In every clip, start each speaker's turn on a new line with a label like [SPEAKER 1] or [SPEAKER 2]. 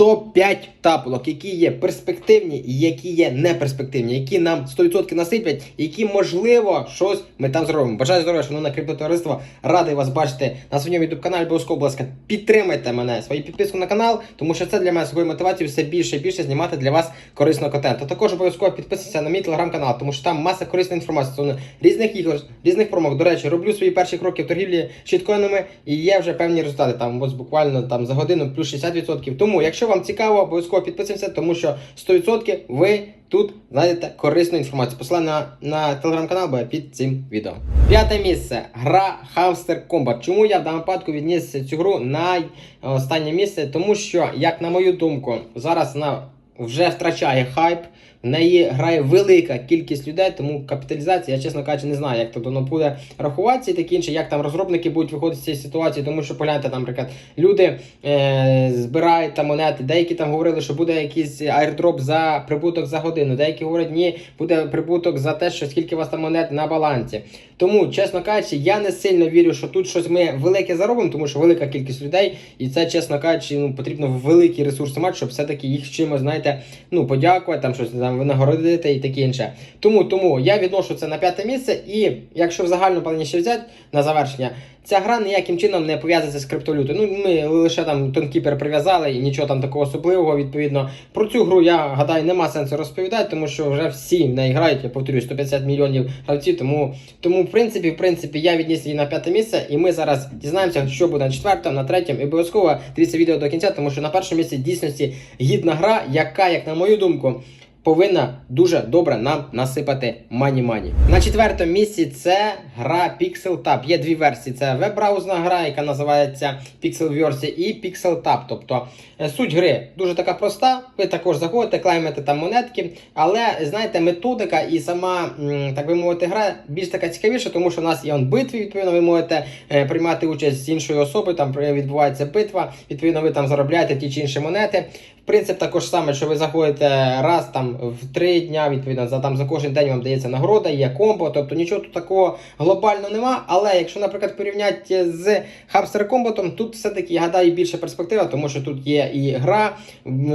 [SPEAKER 1] топ-5 тапалок, які є перспективні і які є неперспективні, які нам 100% насиплять, які можливо щось ми там зробимо. Бажаю здоров'я, шановне криптотовариство. Радий вас бачити на своєму youtube каналі. Обов'язково, будь ласка, підтримайте мене свою підписку на канал, тому що це для мене своєю мотивацією все більше і більше знімати для вас корисного контенту. Також обов'язково підписуйтесь на мій телеграм-канал, тому що там маса корисної інформації стосовно різних ігор, різних промок. До речі, роблю свої перші кроки в торгівлі щиткоїнами і є вже певні результати. Там ось буквально там за годину плюс 60%. Тому, якщо вам цікаво, обов'язково підписуємося, тому що 100% ви тут знайдете корисну інформацію. Посилання на, на телеграм-канал буде під цим відео. П'яте місце. Гра Hamster Combat. Чому я в даному випадку відніс цю гру на останнє місце? Тому що, як на мою думку, зараз вона вже втрачає хайп. В неї грає велика кількість людей, тому капіталізація, я чесно кажучи, не знаю, як то воно буде рахуватися і таке інше, як там розробники будуть виходити з цієї ситуації, тому що погляньте, там, наприклад, люди е, збирають там монети, деякі там говорили, що буде якийсь аірдроп за прибуток за годину, деякі говорять, ні, буде прибуток за те, що скільки у вас там монет на балансі. Тому, чесно кажучи, я не сильно вірю, що тут щось ми велике заробимо, тому що велика кількість людей, і це, чесно кажучи, ну потрібно великі ресурси мати, щоб все-таки їх чимось, знаєте, ну подякувати, там щось там винагородити і таке інше. Тому, тому я відношу це на п'яте місце, і якщо в загальному плані ще взяти на завершення. Ця гра ніяким чином не пов'язується з криптовалютою. Ну, ми лише там тонкіпер прив'язали і нічого там такого особливого. Відповідно, про цю гру я гадаю, нема сенсу розповідати, тому що вже всі в неї грають. Я повторюю, 150 мільйонів гравців. Тому, тому в принципі, в принципі, я відніс її на п'яте місце, і ми зараз дізнаємося, що буде на четвертому, на третьому. І обов'язково дивіться відео до кінця, тому що на першому місці дійсності гідна гра, яка, як на мою думку. Повинна дуже добре нам насипати мані-мані. На четвертому місці це гра Pixel Tab. Є дві версії: це веб-браузна гра, яка називається Pixel Verse, і Pixel Tab. Тобто е, суть гри дуже така проста. Ви також заходите, клаймите там монетки, але знаєте, методика і сама, так би мовити, гра більш така цікавіша, тому що в нас є он битви. Відповідно, ви можете е, приймати участь з іншою особою. Там при- відбувається битва. Відповідно, ви там заробляєте ті чи інші монети. Принцип також саме, що ви заходите раз там в три дня, відповідно, за там за кожен день вам дається нагорода, є комбо, тобто нічого тут такого глобально нема. Але якщо, наприклад, порівняти з Хабстер комботом, тут все-таки я гадаю більше перспектива, тому що тут є і гра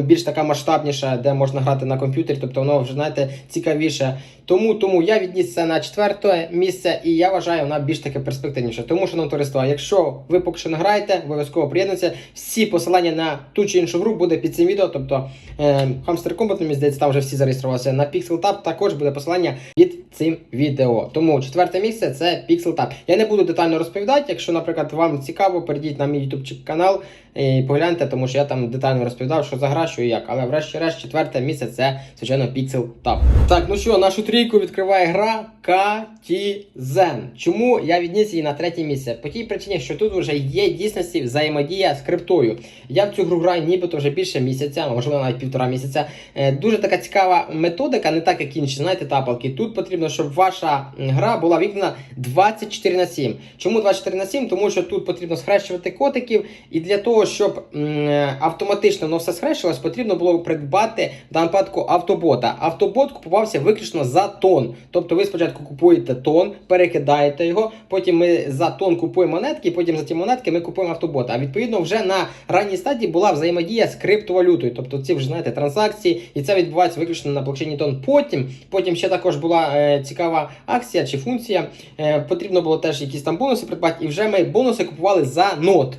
[SPEAKER 1] більш така масштабніша, де можна грати на комп'ютері, тобто воно вже знаєте цікавіше. Тому, тому я це на четверте місце, і я вважаю, вона більш таке перспективніше. Тому, шановне товариство, якщо ви поки що не граєте, обов'язково приєднуйтеся. Всі посилання на ту чи іншу гру буде під цим відео. Тобто е, Combat, мені здається, там вже всі зареєструвалися. На Pixel Tab також буде посилання під цим відео. Тому четверте місце це Pixel Tab. Я не буду детально розповідати. Якщо, наприклад, вам цікаво, перейдіть на мій YouTube канал і погляньте, тому що я там детально розповідав, що за гра, що і як. Але врешті-решт, четверте місце це, звичайно, Pixel Tab. Так, ну що, нашу трійку відкриває гра Katizen. Чому я відніс її на третє місце? По тій причині, що тут вже є дійсності взаємодія з криптою. Я в цю гру граю нібито вже більше місяця, можливо навіть півтора місяця. Е, Дуже така цікава методика, не так як інші, знаєте, тапалки. Тут потрібно, щоб ваша гра була вікнена 24 на 7. Чому 24 на 7? Тому що тут потрібно схрещувати котиків, і для того, щоб е, автоматично воно все схрещувалось, потрібно було придбати в даному випадку автобота. Автобот купувався виключно за тон. Тобто ви спочатку купуєте тон, перекидаєте його, потім ми за тон купуємо монетки, потім за ті монетки ми купуємо автобота. А відповідно, вже на ранній стадії була взаємодія з криптовалютою. Тобто ці вже знаєте транзакції, і це відбувається виключно на блокчейні тон. Потім, потім ще також була е, цікава акція чи функція. Е, потрібно було теж якісь там бонуси придбати, і вже ми бонуси купували за нот.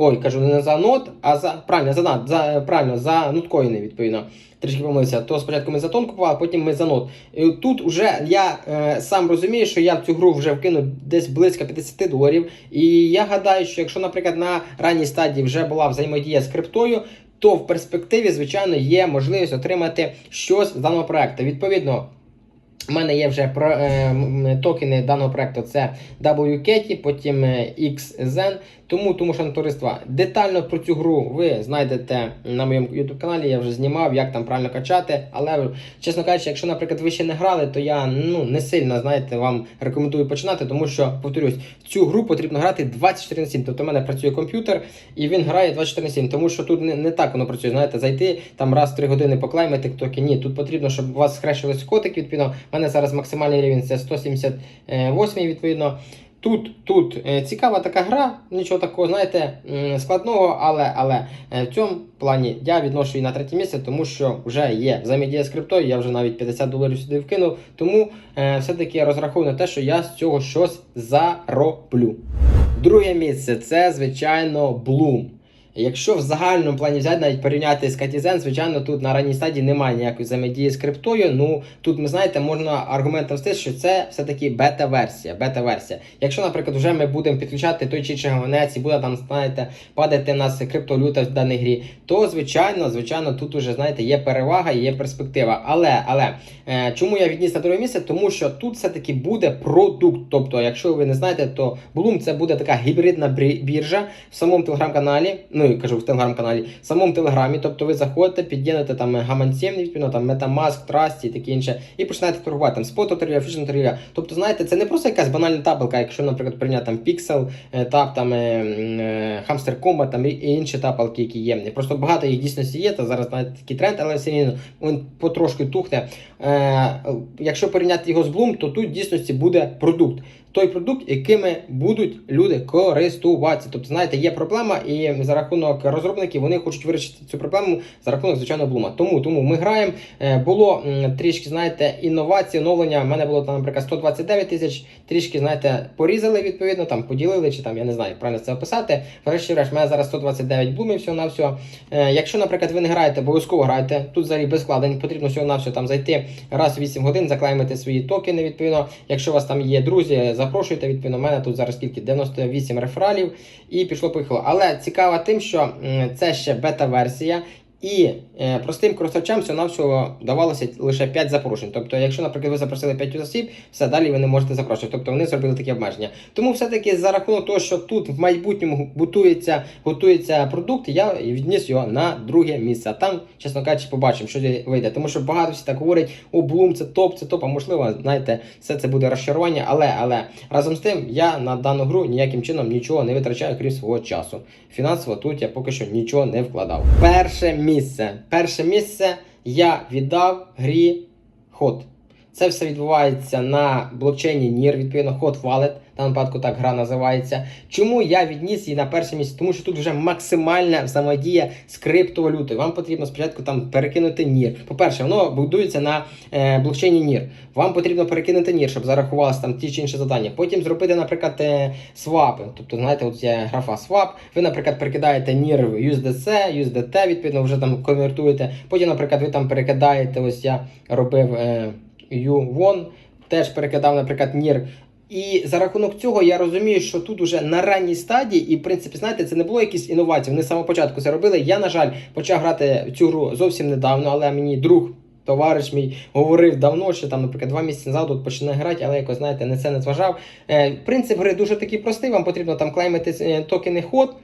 [SPEAKER 1] Ой, кажу, не за нот, а за правильно, за нот, за правильно, за ноткоїни, відповідно. Трішки помилився. То спочатку ми за тон купували, а потім ми за нот. І тут вже я е, сам розумію, що я в цю гру вже вкинув десь близько 50 доларів. І я гадаю, що якщо, наприклад, на ранній стадії вже була взаємодія з криптою, то в перспективі, звичайно, є можливість отримати щось з даного проекту. Відповідно. У мене є вже про, е, токени даного проекту. Це WCAT, потім е, XZen. Тому, тому що товариства, детально про цю гру ви знайдете на моєму YouTube каналі. Я вже знімав, як там правильно качати. Але, чесно кажучи, якщо, наприклад, ви ще не грали, то я ну не сильно знаєте, вам рекомендую починати, тому що, повторюсь, цю гру потрібно грати 24 на 7. Тобто в мене працює комп'ютер і він грає 24 на 7. Тому що тут не, не так воно працює. Знаєте, зайти там раз в 3 години поклаймити тіктоки. Ні, тут потрібно, щоб у вас схрещувалися котики. Відповідно, в мене зараз максимальний рівень це 178, відповідно. Тут, тут е, цікава така гра, нічого такого, знаєте, складного, але, але е, в цьому плані я відношу її на третє місце, тому що вже є взаємодія з криптою, я вже навіть 50 доларів сюди вкинув. Тому е, все-таки я розраховую на те, що я з цього щось зароблю. Друге місце це, звичайно, Bloom. Якщо в загальному плані взяти, навіть порівняти з Катізен, звичайно, тут на ранній стадії немає ніякої взаємодії з криптою. Ну тут ми знаєте, можна аргументом встати, що це все-таки бета-версія. Бета-версія. Якщо, наприклад, вже ми будемо підключати той чи інший гаманець і буде там, знаєте, падати нас криптовалюта в даній грі, то звичайно, звичайно, тут уже знаєте, є перевага і є перспектива. Але але е, чому я відніс на друге місце? Тому що тут все-таки буде продукт. Тобто, якщо ви не знаєте, то Bloom це буде така гібридна біржа в самому телеграм-каналі. Ну кажу в телеграм-каналі, в самому телеграмі. Тобто ви заходите, під'єднуєте там гаманців, відповідно там Metamask, Trust і таке інше, і починаєте торгувати там споту торгівля, фішн торгівля. Тобто, знаєте, це не просто якась банальна табелка, якщо, наприклад, прийняти там Pixel, е, тап, там е, е, Hamster Combat, там і інші тапалки, які є. Просто багато їх дійсно є. Та зараз навіть такий тренд, але все рівно він потрошки тухне. Е, якщо порівняти його з Bloom, то тут дійсності буде продукт. Той продукт, якими будуть люди користуватися. Тобто, знаєте, є проблема, і за рахунок розробників вони хочуть вирішити цю проблему за рахунок звичайного блума. Тому тому ми граємо. Е, Було трішки, знаєте, інновації, оновлення. У мене було там, наприклад, 129 тисяч. Трішки, знаєте, порізали відповідно, там поділили, чи там я не знаю, як правильно це описати. Врешті-решт, в мене зараз 129 блумів всього на всього. Е, Якщо, наприклад, ви не граєте, обов'язково грайте. Тут взагалі без складень, потрібно всього на всього там зайти раз в 8 годин, заклеймити свої токени. Відповідно, якщо у вас там є друзі, запрошуйте. Відповідно, мене тут зараз скільки 98 рефералів і пішло поїхало. Але цікаво тим, що це ще бета-версія. І е, простим користувачам всього навсього давалося лише 5 запрошень. Тобто, якщо, наприклад, ви запросили 5 осіб, все далі ви не можете запрошувати. Тобто вони зробили такі обмеження. Тому все-таки за рахунок того, що тут в майбутньому готується, готується продукт, я відніс його на друге місце. Там, чесно кажучи, побачимо, що вийде. Тому що багато всі так говорять, о, Bloom це топ, це топ, а можливо, знаєте, все це буде розчарування. Але але разом з тим я на дану гру ніяким чином нічого не витрачаю, крім свого часу. Фінансово тут я поки що нічого не вкладав. Перше місце. Перше місце я віддав грі Hot. Це все відбувається на блокчейні NIR, відповідно, Hot Wallet. Даному випадку так гра називається. Чому я відніс її на перше місце? Тому що тут вже максимальна взаємодія з криптовалютою. Вам потрібно спочатку там перекинути NIR. По-перше, воно будується на е, блокчейні NIR. Вам потрібно перекинути NIR, щоб зарахувалися там ті чи інші завдання. Потім зробити, наприклад, е, свапи. Тобто, знаєте, от є графа swap. Ви, наприклад, перекидаєте NIR в USDC, USDT, відповідно, вже там конвертуєте. Потім, наприклад, ви там перекидаєте, ось я робив. Е, U1, теж перекидав, наприклад, NIR. І за рахунок цього я розумію, що тут уже на ранній стадії, і в принципі, знаєте, це не було якісь інновації. Вони з самого початку це робили. Я, на жаль, почав грати цю гру зовсім недавно, але мені друг. Товариш мій говорив давно, що там, наприклад, два місяці назад тут почне грати, але якось, знаєте, не це не зважав. Е, принцип гри дуже такий простий. Вам потрібно там клеймити е, токени ход.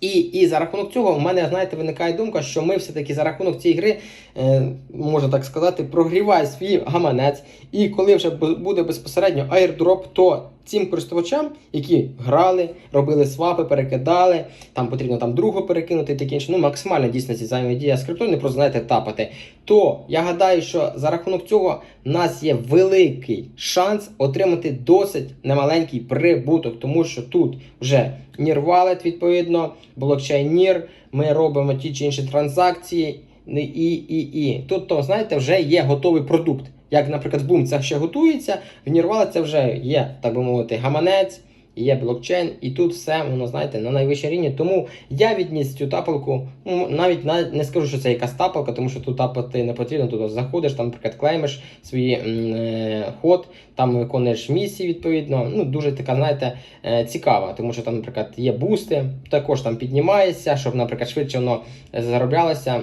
[SPEAKER 1] І, і за рахунок цього в мене, знаєте, виникає думка, що ми все-таки за рахунок цієї гри, е, можна так сказати, прогріває свій гаманець. І коли вже буде безпосередньо аірдроп, то цим користувачам, які грали, робили свапи, перекидали, там потрібно там другу перекинути і таке інше, ну максимально дійсності взаємодія з криптою, не просто знаєте, тапати. То я гадаю, що за рахунок цього в нас є великий шанс отримати досить немаленький прибуток, тому що тут вже Wallet, відповідно, блокчейн NIR, ми робимо ті чи інші транзакції. І, і, і. Тут, то, знаєте, вже є готовий продукт. Як, наприклад, Boom це ще готується, в Wallet це вже є, так би мовити, гаманець, є блокчейн, і тут все, воно, знаєте, на найвищій рівні. Тому я відніс цю тапалку, ну, навіть на- не скажу, що це якась тапалка, тому що тут тапати не потрібно, тут заходиш, там, наприклад, клеймиш свій е, ход, там виконуєш місії, відповідно. Ну, дуже така, знаєте, е, цікава, тому що там, наприклад, є бусти, також там піднімаєшся, щоб, наприклад, швидше воно е, зароблялося.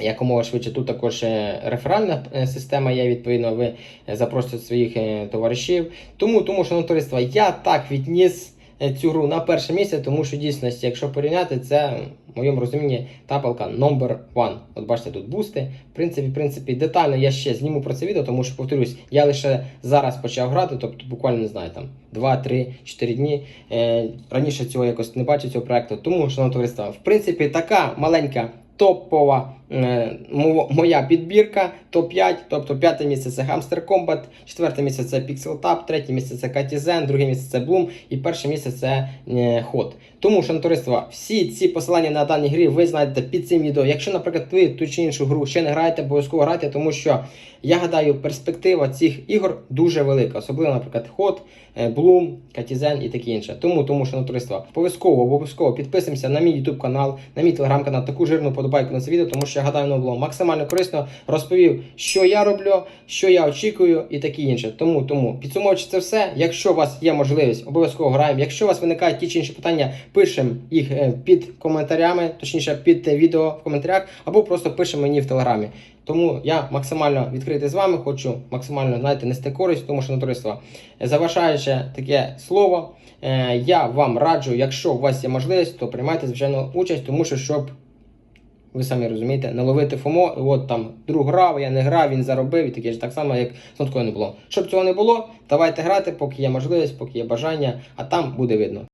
[SPEAKER 1] Якомога швидше тут також е, реферальна е, система є, відповідно, ви е, запросите своїх товаришів. Тому, тому що товариство, я так відніс цю гру на перше місце, тому що дійсності, якщо порівняти, це в моєму розумінні тапалка number one. От бачите, тут бусти. В принципі, в принципі, детально я ще зніму про це відео, тому що повторюсь, я лише зараз почав грати, тобто буквально не знаю, там 2, 3, 4 дні. Раніше цього якось не бачив цього проекту. Тому, шановне товариство, в принципі, така маленька топова моя підбірка топ-5. Тобто п'яте місце це Hamster Combat, четверте місце це Pixel Tab, третє місце це Katizen, друге місце це Bloom і перше місце це е, Hot. Тому, шановне товариство, всі ці посилання на дані грі ви знайдете під цим відео. Якщо, наприклад, ви ту чи іншу гру ще не граєте, обов'язково грайте, тому що я гадаю, перспектива цих ігор дуже велика, особливо, наприклад, Hot, е, Bloom, Katizen і таке інше. Тому, тому що обов'язково, обов'язково підписуємося на мій YouTube канал, на мій телеграм-канал, таку жирну подобайку на це відео, тому що я гадаю, воно було максимально корисно. Розповів, що я роблю, що я очікую і таке інше. Тому, тому підсумовуючи це все. Якщо у вас є можливість, обов'язково граємо. Якщо у вас виникають ті чи інші питання, пишемо їх е, під коментарями, точніше під е, відео в коментарях, або просто пишемо мені в телеграмі. Тому я максимально відкритий з вами, хочу максимально знаєте, нести користь, тому що товариство, завершаючи таке слово, е, я вам раджу, якщо у вас є можливість, то приймайте звичайно участь, тому що щоб. Ви самі розумієте, не ловити ФОМО, от там друг грав, я не грав, він заробив і таке ж так само, як з не було. Щоб цього не було, давайте грати, поки є можливість, поки є бажання, а там буде видно.